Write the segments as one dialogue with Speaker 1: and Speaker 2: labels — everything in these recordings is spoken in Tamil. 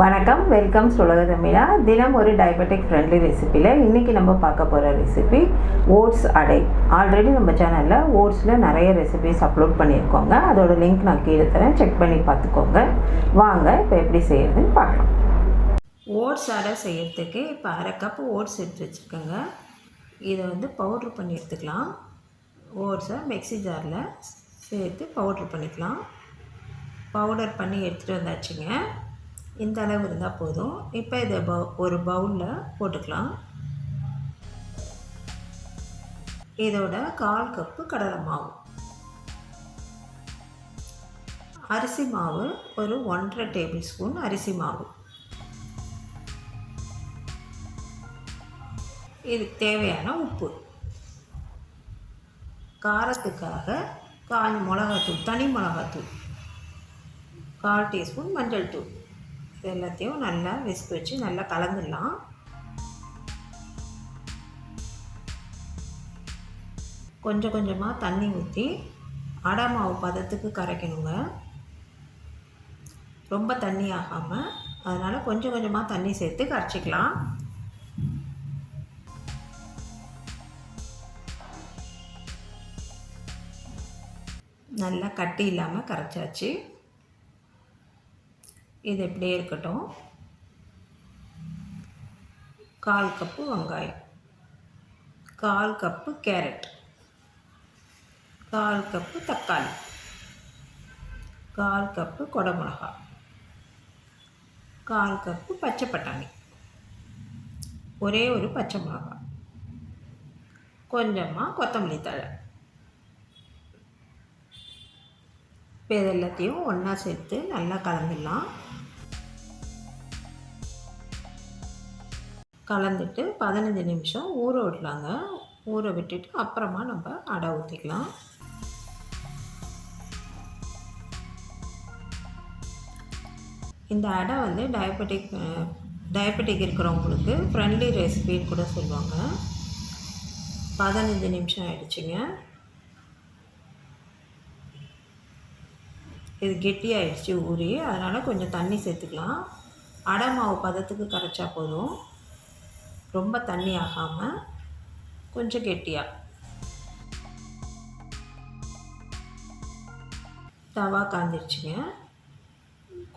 Speaker 1: வணக்கம் வெல்கம் சுலக தமிழா. தினம் ஒரு டயபெட்டிக் ஃப்ரெண்ட்லி ரெசிப்பியில் இன்றைக்கி நம்ம பார்க்க போகிற ரெசிபி ஓட்ஸ் அடை. ஆல்ரெடி நம்ம சேனலில் ஓட்ஸில் நிறைய ரெசிபிஸ் அப்லோட் பண்ணியிருக்கோங்க. அதோட லிங்க் நான் கீழே தரேன். செக் பண்ணி பார்த்துக்கோங்க. வாங்க இப்போ எப்படி செய்யறதுன்னு பார்க்கலாம். ஓட்ஸ் அடை செய்கிறதுக்கு இப்போ அரை கப் ஓட்ஸ் எடுத்து வச்சுருக்கோங்க. இதை வந்து பவுட்ரு பண்ணி எடுத்துக்கலாம். ஓட்ஸை மிக்ஸி ஜாரில் சேர்த்து பவுட்ரு பண்ணிக்கலாம். பவுடர் பண்ணி எடுத்துகிட்டு வந்தாச்சுங்க. இந்த அளவு இருந்தால் போதும். இப்போ இதை பவு ஒரு பவுலில் போட்டுக்கலாம். இதோட கால் கப்பு கடலை மாவு. அரிசி மாவு ஒரு ஒன்றரை டேபிள் ஸ்பூன் அரிசி மாவு. இது தேவையான உப்பு. காரத்துக்காக கால் மிளகாத்தூள் தனி மிளகாத்தூள். கால் டீஸ்பூன் மஞ்சள் தூள். எல்லாத்தையும் நல்லா விஸ்க் வச்சு நல்லா கலந்துடலாம். கொஞ்சம் கொஞ்சமாக தண்ணி ஊற்றி அடை மாவு பதத்துக்கு கரைக்கணுங்க. ரொம்ப தண்ணி ஆகாமல் அதனால் கொஞ்சம் கொஞ்சமாக தண்ணி சேர்த்து கரைச்சிக்கலாம். நல்லா கட்டி இல்லாமல் கரைச்சாச்சு. இது இப்படியே இருக்கட்டும். கால் கப்பு வெங்காயம். கால் கப்பு கேரட். கால் கப்பு தக்காளி. கால் கப்பு கொடமிளகா கால் கப்பு பச்சை பட்டாணி. ஒரே ஒரு பச்சை மிளகா. கொஞ்சமாக கொத்தமல்லி தழை. இப்போ இது எல்லாத்தையும் ஒன்றா சேர்த்து நல்லா கலந்துடலாம். கலந்துட்டு பதினஞ்சு நிமிஷம் ஊற விடலாங்க. ஊற விட்டுட்டு அப்புறமா நம்ம அடை ஊற்றிக்கலாம் இந்த அடை வந்து டயபெட்டிக் டயபெட்டிக் இருக்கிறவங்களுக்கு ஃப்ரெண்ட்லி ரெசிபின்னு கூட சொல்லுவாங்க. பதினஞ்சு நிமிஷம் ஆயிடுச்சுங்க. இது கெட்டியாயிடுச்சு ஊறி. அதனால் கொஞ்சம் தண்ணி சேர்த்துக்கலாம். அடை மாவு பதத்துக்கு கரைச்சா போதும். ரொம்ப தண்ணி ஆகாமல் கொஞ்சம் கெட்டியாக தவா காஞ்சிருச்சுங்க.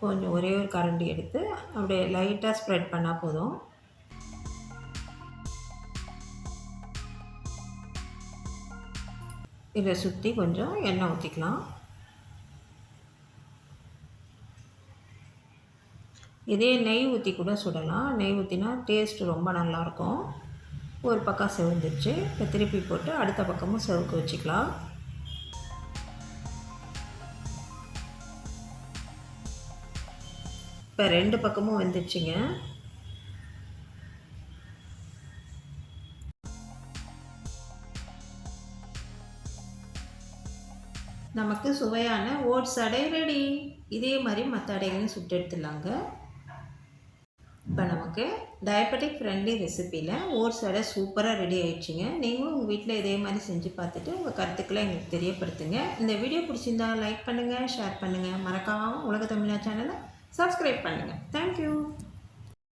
Speaker 1: கொஞ்சம் ஒரே ஒரு கரண்டி எடுத்து அப்படியே லைட்டாக ஸ்ப்ரெட் பண்ணால் போதும். இதை சுற்றி கொஞ்சம் எண்ணெய் ஊற்றிக்கலாம் இதே நெய் ஊற்றி கூட சுடலாம். நெய் ஊற்றினா டேஸ்ட் ரொம்ப நல்லாயிருக்கும் ஒரு பக்கம் செவந்துச்சு இப்போ திருப்பி போட்டு அடுத்த பக்கமும் செவக்க வச்சுக்கலாம். இப்போ ரெண்டு பக்கமும் வந்துச்சுங்க நமக்கு சுவையான ஓட்ஸ் அடை ரெடி இதே மாதிரி மற்ற அடைகளையும் சுட்டு எடுத்துடலாங்க. இப்போ நமக்கு டயபெட்டிக் ஃப்ரெண்ட்லி ரெசிப்பியில் ஓட்ஸ் சடை சூப்பராக ரெடி ஆகிடுச்சிங்க நீங்களும் உங்கள் வீட்டில் இதே மாதிரி செஞ்சு பார்த்துட்டு உங்கள் கருத்துக்களை எங்களுக்கு தெரியப்படுத்துங்க. இந்த வீடியோ பிடிச்சிருந்தா லைக் பண்ணுங்கள் ஷேர் பண்ணுங்கள் மறக்காமல் உலக தமிழா சேனலை சப்ஸ்கிரைப் பண்ணுங்கள் தேங்க்யூ